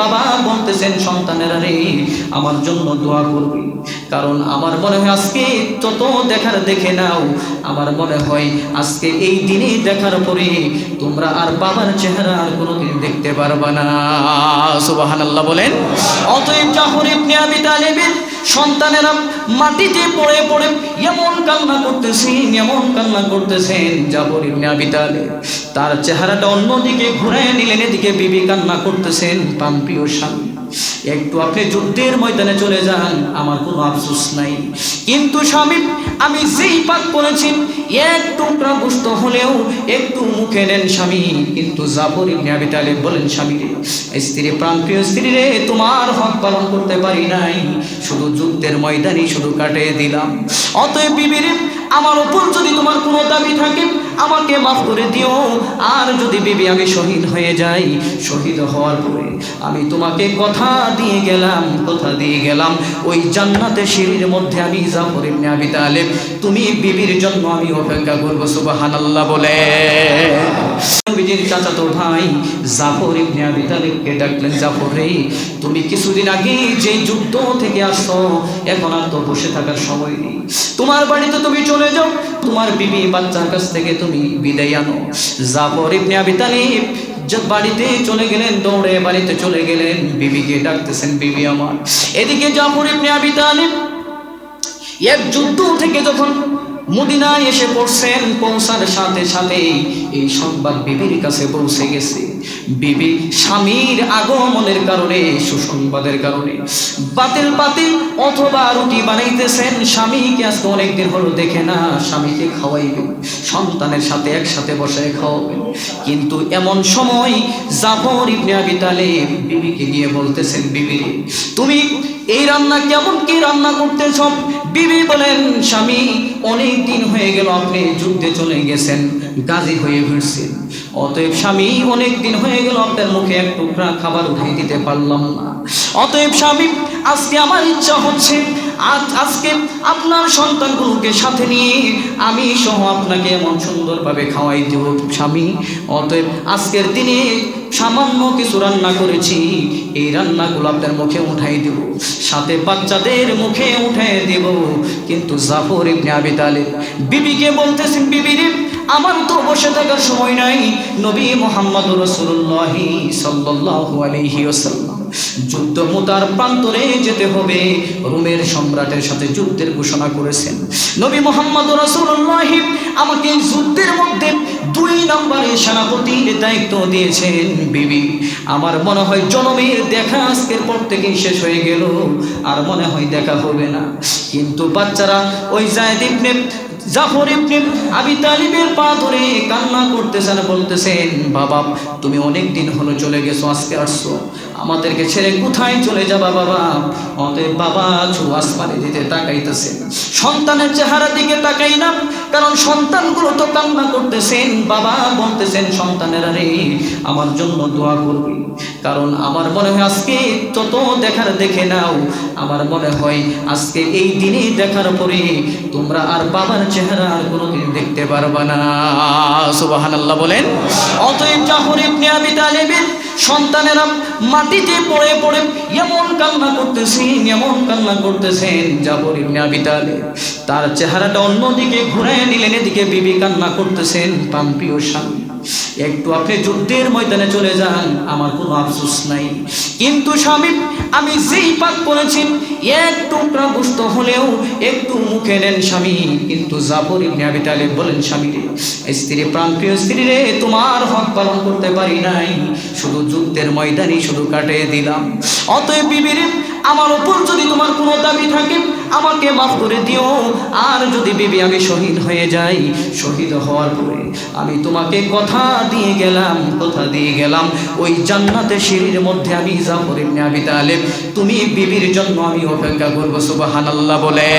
বাবা বলতেছেন, সন্তানেরা রে, আমার জন্য দোয়া করবে। কারণ আমার মনে হয় আজকে যত দেখার দেখে নাও। আমার মনে হয় আজকে এই দিনে দেখার পরে তোমরা আর বাবার চেহারা আর কোনোদিন দেখতে পারবা না। সুবাহান আল্লাহ বলেন। অতএব জাফর ইবনে আবি সন্তানেরা মাটিতে পড়ে পড়ে এমন কান্না করতেছেন, এমন কান্না করতেছেন। জাবর ইবনে আবি তার চেহারাটা অন্যদিকে ঘুরে নিলেন, এদিকে বিবি কান্না করতেছেন পাম্পিও স্বামী। একটু আপনি যুদ্ধের ময়দানে চলে যান, আমার কোনো আফসোস নাই। কিন্তু স্বামী, আমি যেই পাক করেছি এক টুকরা হলেও একটু মুখে নেন স্বামী। কিন্তু জাফর ইবনে আবি বলেন, স্বামী রে, স্ত্রী প্রাণপ্রিয় স্ত্রী রে, তোমার হক পালন করতে পারি নাই। শুধু যুদ্ধের ময়দানে শুধু কাটিয়ে দিলাম। অতএব বিবির, আমার উপর যদি তোমার কোনো দাবি থাকে আমাকে মাফ করে দিও। আর যদি বিবি আমি শহীদ হয়ে যাই শহীদ হওয়ার পরে আমি তোমাকে কথা দিয়ে গেলাম, কথা দিয়ে গেলাম। ওই জান্নাতে সিঁড়ির মধ্যে আমি জাফর ইবনে আবি তালেব। তুমি বিবির জন্য আমি অপেক্ষা করব, সুবহানাল্লাহ বলে। নবীজির চাচাতো ভাই, জাফর ইবনে আবি তালেবকে ডাকলেন, জাফর রে, তুমি কিছুদিন আগে যে যুদ্ধ থেকে আসছো, এখন আর তো বসে থাকার সময় নেই। তোমার বাড়িতে তুমি চলে যাও, তোমার বিবি বাচ্চার কাছ থেকে তুমি বিদায় আনো। জাফর ইবনে আবি তালেব বাড়িতে চলে গেলেন, দৌড়ে বাড়িতে চলে গেলেন, বিবিকে ডাকতেছেন, বিবি আমার। এদিকে জাফর ইবনে আবি তালেব এক যুদ্ধ থেকে যখন মদিনায় এসে পড়ছেন, পৌঁছার সাথে সাথে এই সংবাদ বিবির কাছে পৌঁছে গেছে। বিবি স্বামীর আগমনের কারণে, সুসংবাদের কারণে বাতিল বাতিল অথবা রুটি বানাইতেছেন। স্বামীকে আজকে অনেকদিন হলো দেখে না, স্বামীকে খাওয়াইবেন, সন্তানের সাথে একসাথে বসে খাওয়াবেন। কিন্তু এমন সময় জাফর ইবনে আবি তালেব বিবিকে গিয়ে বলতেছেন, বিবি, তুমি এই রান্না কেমন কি রান্না করতেছ? বিবি বলেন, স্বামী, অনেক দিন হয়ে গেল, আপনি যুদ্ধে চলে গেছেন, গাজী হয়ে ফিরছেন অতএব স্বামী, অনেক দিন হয়ে গেল, আপনার মুখে এক টুকরা খাবার উঠিয়ে দিতে পারলাম না। অতএব স্বামী আজকে আমার ইচ্ছা হচ্ছে আজ আজকে আপনার সন্তানগুলোকে সাথে নিয়ে আমি সহ আপনাকে এমন সুন্দরভাবে খাওয়াই দেব স্বামী। অতএব আজকের দিনে সামান্য কিছু রান্না করেছি, এই রান্নাগুলো আপনার মুখে উঠাই দেব, সাথে বাচ্চাদের মুখে উঠাই দেব। কিন্তু জাফর ইবনে আবি তালেব বিবিকে বলতেছেন বিবিরে আমার তো বসে থাকার সময় নাই। নবী মোহাম্মদ রসুল্লাহ সাল্লাল্লাহু আলাইহি ওয়াসাল্লাম। যুদ্ধ মুতার প্রান্তরে যেতে হবে। রোমের সম্রাটের সাথে যুদ্ধের ঘোষণা করেছেন। নবী মোহাম্মদ আমাকে যুদ্ধের মধ্যে দুই নম্বরে সেনাপতির দায়িত্ব দিয়েছেন বিবি। আমার মনে হয় জনমের দেখা আজকের পর শেষ হয়ে গেল, আর মনে হয় দেখা হবে না। কিন্তু বাচ্চারা, ওই জায়দ ইবনে জাফর ইবনে আবি তালিবের পা ধরে কান্না করতেছেন, বলতেছেন, বাবা, তুমি অনেক দিন হলো চলে গেছো, আজকে আসছো। আমাদেরকে ছেড়ে কোথায় চলে যাবা বাবা? অতএব বাবা শুধু আসমানে দিতে তাকাইতেছেন সন্তানের চেহারা দিকে তাকাই না, কারণ সন্তানগুলো তো কান্না করতেছেন। বাবা বলতেছেন, সন্তানেরা রে আমার জন্য দোয়া করবে। কারণ আমার মনে হয় আজকে তত দেখার দেখে নাও, আমার মনে হয় আজকে এই দিনে দেখার পরে তোমরা আর বাবার চেহারা আর কোনোদিন দেখতে পারবা না। সুবাহান আল্লাহ বলেন। অতএব জাফর ইবনে আবি সন্তানেরা মাটিতে পড়ে পড়ে এমন কান্না করতেছেন, এমন কান্না করতেছেন। জাবর ইবনে আবি তার চেহারাটা অন্যদিকে ঘুরে নিলেন, এদিকে বিবি কান্না করতেছেন পাম্পিও স্বামী। একটু আপনি যুদ্ধের ময়দানে চলে যান, আমার কোনো আফসোস নাই। কিন্তু স্বামী, আমি যেই পাক করেছি এক টুকরা হলেও একটু মুখে নেন স্বামী। কিন্তু জাফর ইবনে আবি তালেব বলেন, স্বামী রে, স্ত্রী প্রাণপ্রিয় স্ত্রী রে, তোমার হক পালন করতে পারি নাই। শুধু যুদ্ধের ময়দানে শুধু কাটিয়ে দিলাম। অতএব বিবির, আমার উপর যদি তোমার কোনো দাবি থাকে আমাকে মাফ করে দিও। আর যদি বিবি আমি শহীদ হয়ে যাই, শহীদ হওয়ার পরে আমি তোমাকে কথা দিয়ে গেলাম, কথা দিয়ে গেলাম। ওই জান্নাতে সিঁড়ির মধ্যে আমি জাফর ইবনে আবি তালেব। তুমি বিবির জন্য আমি অপেক্ষা করব, সুবহানাল্লাহ বলে।